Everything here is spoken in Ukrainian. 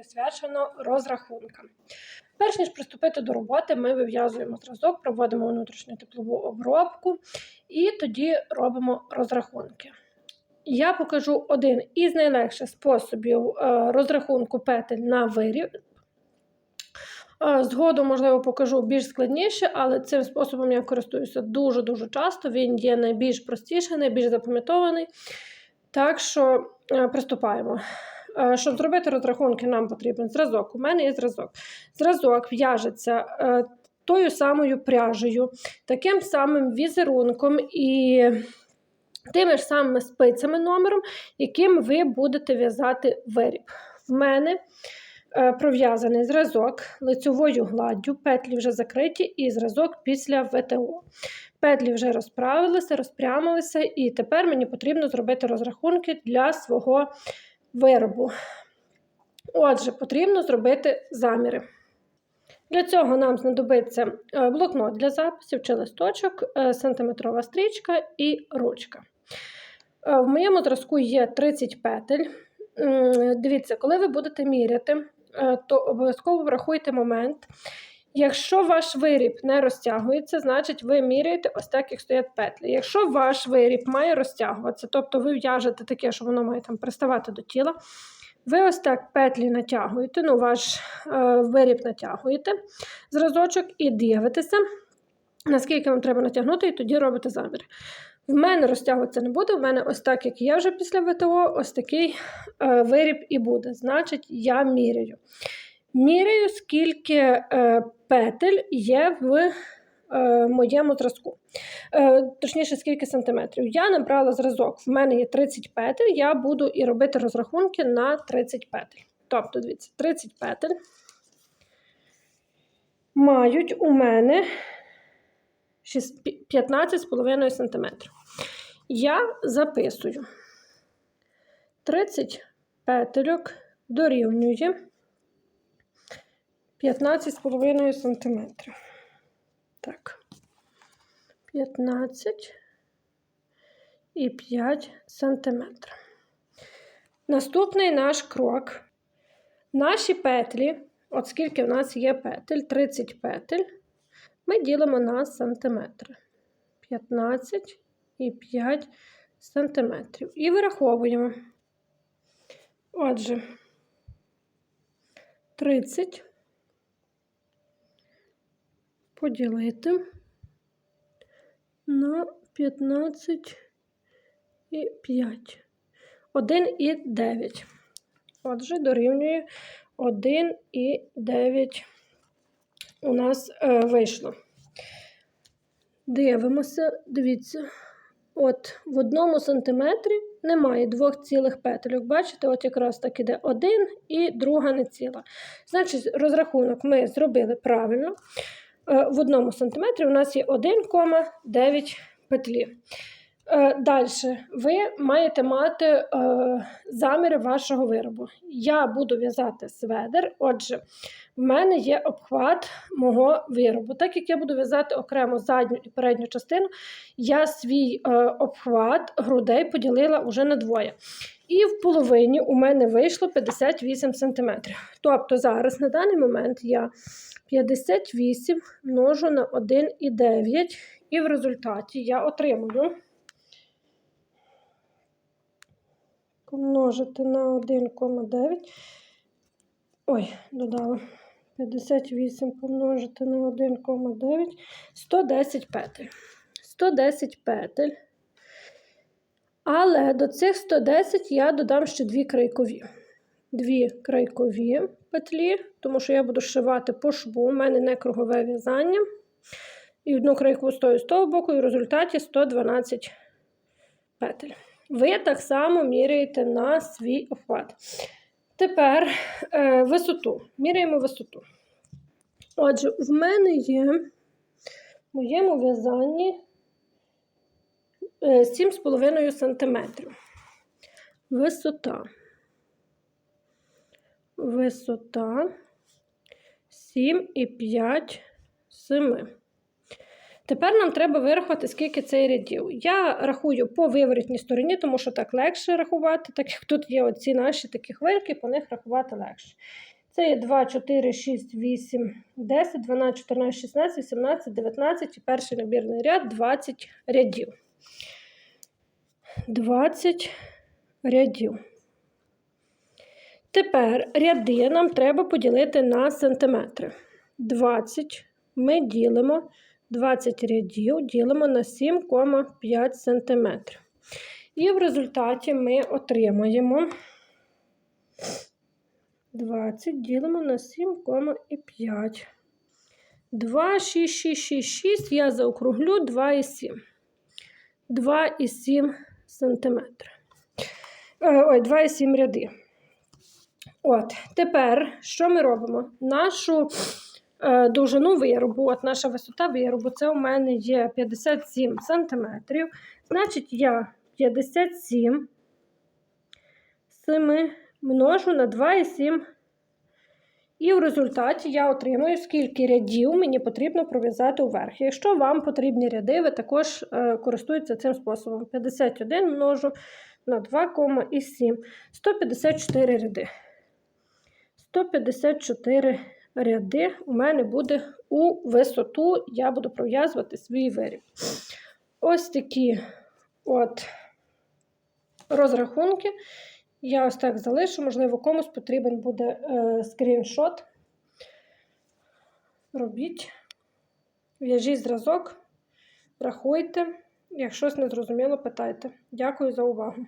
присвячено розрахункам. Перш ніж приступити до роботи, ми вив'язуємо зразок, проводимо внутрішню теплову обробку і тоді робимо розрахунки. Я покажу один із найлегших способів е, розрахунку петель на виріб. Е, Згодом, можливо, покажу більш складніше, але цим способом я користуюся дуже-дуже часто. Він є найбільш простіший, найбільш запам'ятований. Так що е, приступаємо. Е, Щоб зробити розрахунки, нам потрібен зразок. У мене є зразок. Зразок в'яжеться е, тою самою пряжею, таким самим візерунком і тими ж самими спицями номером, яким ви будете в'язати виріб. В мене е, пров'язаний зразок лицьовою гладдю, петлі вже закриті, і зразок після ВТО. Петлі вже розправилися, розпрямилися, і тепер мені потрібно зробити розрахунки для свого виробу. Отже, потрібно зробити заміри. Для цього нам знадобиться е, блокнот для записів чи листочок, е, сантиметрова стрічка і ручка. Е, В моєму зразку є 30 петель. Дивіться, коли ви будете міряти, то обов'язково врахуйте момент. Якщо ваш виріб не розтягується, значить ви міряєте ось так, як стоять петлі. Якщо ваш виріб має розтягуватися, тобто ви в'яжете таке, що воно має там приставати до тіла, ви ось так петлі натягуєте, ну ваш е, виріб натягуєте зразочок і дивитеся, наскільки вам треба натягнути, і тоді робите замір. В мене розтягуватися не буде, в мене ось так, як є вже після ВТО, ось такий е, виріб і буде. Значить, я міряю. Міряю, скільки е, петель є в е, моєму зразку. Е, точніше, скільки сантиметрів. Я набрала зразок, в мене є 30 петель, я буду і робити розрахунки на 30 петель. Тобто, дивіться, 30 петель мають у мене 15,5 см. Я записую 30 петельок дорівнює 15,5 см. Так. 15 і 5 см. Наступний наш крок. Наші петлі, от скільки в нас є петель, 30 петель, ми ділимо на сантиметри. 15 і 5 сантиметрів. І вираховуємо. Отже, 30 поділити на 15 і 5. 1 і 9. Отже, дорівнює 1 і 9 у нас е, вийшло. Дивимося, дивіться. От в одному сантиметрі немає двох цілих петельок. Бачите, от якраз так іде один і друга не ціла. Значить, розрахунок ми зробили правильно. Е, В одному сантиметрі у нас є 1,9 петлі. Далі, ви маєте мати е, заміри вашого виробу. Я буду в'язати сведер, отже, в мене є обхват мого виробу. Так як я буду в'язати окремо задню і передню частину, я свій е, обхват грудей поділила вже на двоє. І в половині у мене вийшло 58 см. Тобто зараз на даний момент я 58 множу на 1,9, і в результаті я отримую. Помножити на 1,9. Ой, додала. 58 помножити на 1,9. 110 петель. 110 петель. Але до цих 110 я додам ще дві крайкові. Дві крайкові петлі, тому що я буду шивати по шву. У мене не кругове в'язання. І одну крайкову стою з того боку, і в результаті 112 петель. Ви так само міряєте на свій обхват. Тепер е, висоту. Міряємо висоту. Отже, в мене є в моєму в'язанні е, 7,5 см. Висота. Висота 7,5 7. Тепер нам треба вирахувати, скільки це рядів. Я рахую по виворітній стороні, тому що так легше рахувати, так як тут є оці наші такі хвильки, по них рахувати легше. Це є 2, 4, 6, 8, 10, 12, 14, 16, 18, 19 і перший набірний ряд 20 рядів. 20 рядів. Тепер ряди нам треба поділити на сантиметри. 20 ми ділимо 20 рядів ділимо на 7,5 см. І в результаті ми отримаємо 20 ділимо на 7,5. 2, 6, 6, 6, 6. Я заокруглю 2,7. 2,7 см. Ой, 2,7 ряди. От, тепер що ми робимо? Нашу довжину виробу, от наша висота виробу, це у мене є 57 см. Значить, я 57 7 множу на 2,7. І в результаті я отримую, скільки рядів мені потрібно пров'язати вверх. Якщо вам потрібні ряди, ви також е, користуєтеся цим способом. 51 множу на 2,7. 154 ряди. 154 ряди у мене буде у висоту, я буду пров'язувати свій виріб. Ось такі от розрахунки. Я ось так залишу, можливо, комусь потрібен буде е, скріншот. Робіть, в'яжіть зразок, рахуйте. Якщо щось не питайте. Дякую за увагу.